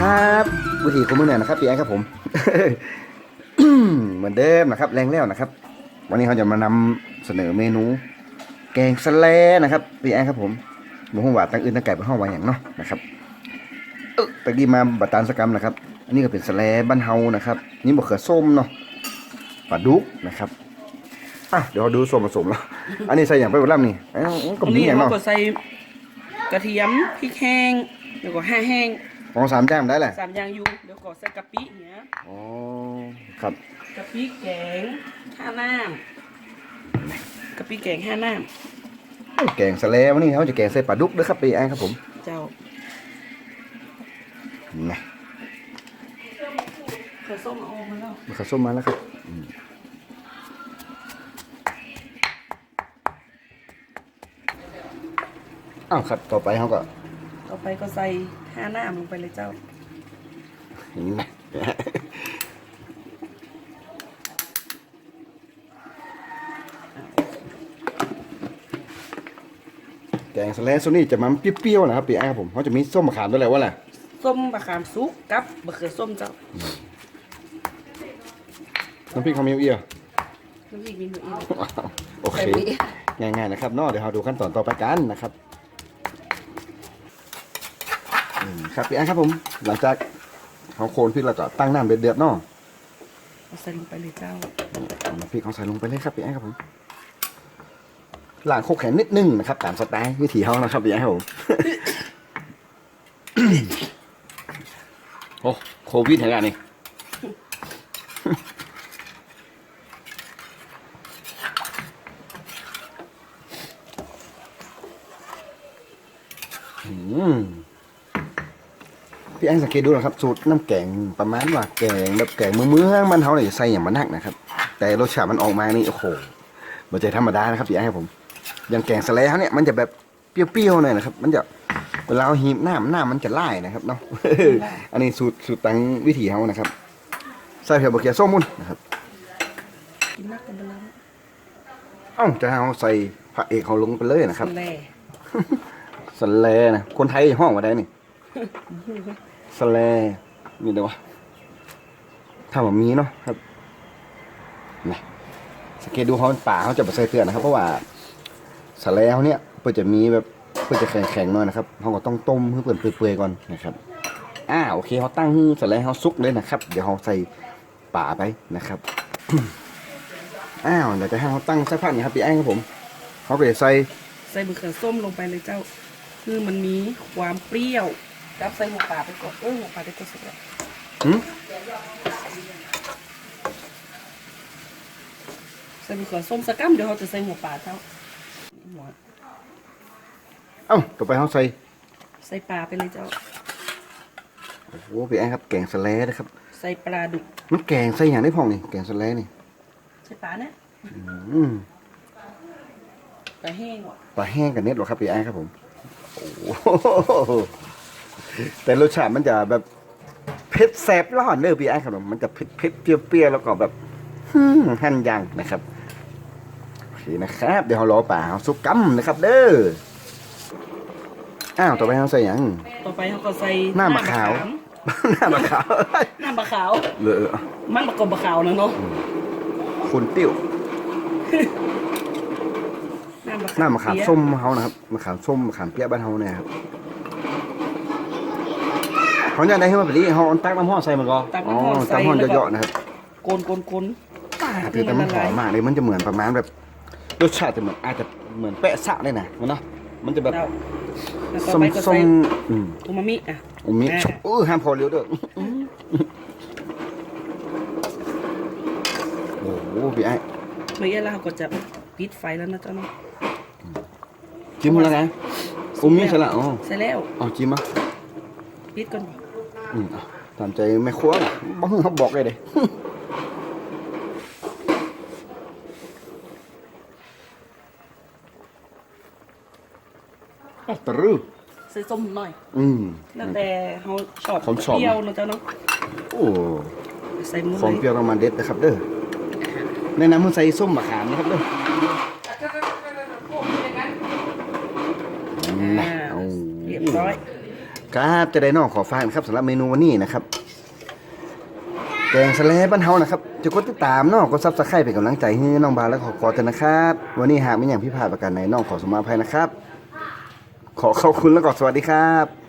ครับวิธีของมึงเนี่ยนะครับพี่แอนครับผมเหมือนเดิมนะครับ แรงแล้วนะครับ วันนี้เขาจะมานำเสนอเมนู แกงสแลนะครับพี่แอนครับผมหมูหัวหวานตั้งอื่นตั้งไก่เป็นห้องไว้อย่างเนาะนะครับเออตะกี้มาบัตรตานสกรรมนะครับ อันนี้ก็เป็นสแลบ้านเฮานะครับ นี่บะเขือส้มเนาะปลาดุกนะครับอะเดี๋ยวเราดูส่วนผสมแล้วอันนี้ใส่อย่างไปหมดแล้วนี่เอ้าก็อันมีนี้อย่างเราเนาะก็ใส่กระเทียมพริกแห้งแล้วก็ห้าแห้ง ของสามแจ้มได้แหละสามอย่างอยู่เดี๋ยวก็ใส่กะปิเนี้ยอ๋อครับกะปิแกงห้าน้ำกะปิแกงห้าน้แกงสะแลวันนี้เขาจะแกงใส่ปลาดุกด้วยครับพี่แอนครับผมำเจ้านะเคยส้มเอาออกมาแล้วมะเขือส้มมาแล้วครับอืมอ้าวครับต่อไปเขาก็ ต่อไปก็ใส่ ห้าน้ำลงไปเลยเจ้าอย่างนี้นะแกงสะแลส่วนนี้จะมันเปรี้ยวๆนะครับพี่แอนครับผมเขาจะมีส้มมะขามด้วยแหละว่าแหละส้มบะขามซุกกับบะเขือส้มเจ้าน้ำพริกเขามีเอี้ยวน้ำพริกมีหนูอีกโอเค ง่ายๆนะครับเนาะเดี๋ยวเราดูขั้นตอนต่อไปกันนะครับ ครับพี่แอนครับผม หลังจากเขาโคนพริกแล้วก็ตั้งน้ำเดือดๆเนาะเอาใส่ลงไปเลยเจ้าเอาน้ำพริกเขาใส่ลงไปเลยครับพี่แอนครับผมล้างโคกแข็งนิดนึงนะครับตามสไตล์วิถีเขานะครับพี่แอนครับผมโอ้โควิดเหรอกันนี่อืม พี่แอนสังเกตดูนะครับ สูตรน้ำแกงประมาณว่าแกงแบบแกงเมืองเมืองมันเขาเนี่ยจะใส่อย่างมันนักนะครับ แต่รสชาติมันออกมานี่โอ้โหมันจะธรรมดานะครับพี่แอนครับผมอย่างแกงสะแลเขาเนี่ยมันจะแบบเปรี้ยวๆหน่อยนะครับ มันจะเวลาเอาหีบหน้าหน้ามันจะไล่นะครับเนาะอันนี้สูตรสูตรตังวิถีเขานะครับใส่เผือกบะเขียส้มมุนนะครับกินนักกันไปแล้วเอ้าจะเอาใส่พระเอกเขาลงไปเลยนะครับแล่สแลนะคนไทยห้องมาได้นี่ สแลมีเดี๋ยววะถ้าแบบมีเนาะครับนะสังเกตดูเขาป่าเขาจะมาใส่เตือนนะครับ เพราะว่าสแลเขาเนี่ยเพื่อจะมีแบบเพื่อจะแข็งๆหน่อยนะครับเขาก็ต้องต้มให้เปื่อยเปื่อยๆก่อนนะครับอ่าโอเคเขาตั้งสแลเขาซุกเลยนะครับ เดี๋ยวเขาใส่ป่าไปนะครับอ้าวเดี๋ยวจะให้เขาตั้งสักพักนะครับพี่แอ้งครับผมเขาก็จะใส่ใส่บะเขือส้มลงไปเลยเจ้า คือมันมีความเปรี้ยว รับใส่หัวปลาไปก่อนเออหัวปลาไปก่อนเสร็จแล้วหืมใส่บะเขือส้มสักกัมเดี๋ยวเราจะใส่หัวปลาเจ้าหัวเอ้าต่อไปเขาใส่ใส่ปลาไปเลยเจ้า โอ้โหพี่แอนครับ แกงสะแลนะครับ ใส่ปลาดุก มันแกงใส่อย่างได้พองนี่แกงสะแลนี่ใส่ปลาเนี่ยอืมปลาแห้งว่ะปลาแห้งกับเน็ตหรอครับพี่แอนครับผม โอ้โห แต่รสชาติมันจะแบบเผ็ดแสบร้อนเนอพี่แอนครับผมมันจะเผ็ดเผ็ดเปรี้ยวๆแล้วก็แบบฮึ่มหั่นยางนะครับโอเคนะครับ เดี๋ยวเรารอป่าเอาสุกกัมนะครับ เด้ออ้าวต่อไปเราใส่หยังต่อไปเขาก็ใส่หน้ามะขาวหน้ามะขาวหน้ามะขาวเหลือมันประกอบมะขาวนะเนาะคุณติ้วหน้ามะขาวหน้ามะขามเปี๊ยะส้มเขานะครับมะขามส้มมะขามเปี๊ยะบ้านเขาเนี่ยครับ เขาอยากได้ให้มาแบบนี้เขาเอาตักน้ำห้อใส่มันก็ตักน้ำร้อนใส่ ตักน้ำห้อนแล้วก็เยอะๆนะครับโกนโกนโกนคือแต่มันหอมมากเลยมันจะเหมือนประมาณแบบรสชาติจะเหมือนอาจจะเหมือนแปะสะเลยนะมันเนาะมันจะแบบแล้วแล้วต่อส้มไปก็ส้ใส่มอืมอูมามิอะอุมิอ่าชเออห้ามพอเร็วเด้อโอ้โหพี่ไอ้เมื่อกี้แล้วเราก็จะปิดไฟแล้วนะเจ้าเนาะจิ้มแล้วไงอุมิใช่ละอ๋อใส่แล้วอ๋อจิ้มอะปิดก่อน อืมอะตามใจแม่ครัวล่ะบ้างเขาบอกเลยเด้อะตรึใส่ส้มหน่อย อืมแล้วแต่เขาชอบผมชอบเปรี้ยวนะเจ้าเนาะโอ้ใส่มือของเลเปรี้ยยวเรามาเด็ดนะครับ เด้อในน้ำมันใส่ส้มมะขามนะครับเด้อนะอ่าโอ้เรียบร้อย ครับจะได้น้องขอฝากนะครับสำหรับเมนูวันนี้นะครับแกงสะเลบ้านเฮานะครับจะกดติดตามน้องกดซับสไครป์เป็นกำลังใจให้น้องบาและขอขอกันนะครับ วันนี้หากมีอย่างพิพาทประการใดน้องขอสมาภัยนะครับ ขอขอบคุณแล้วก็สวัสดีครับ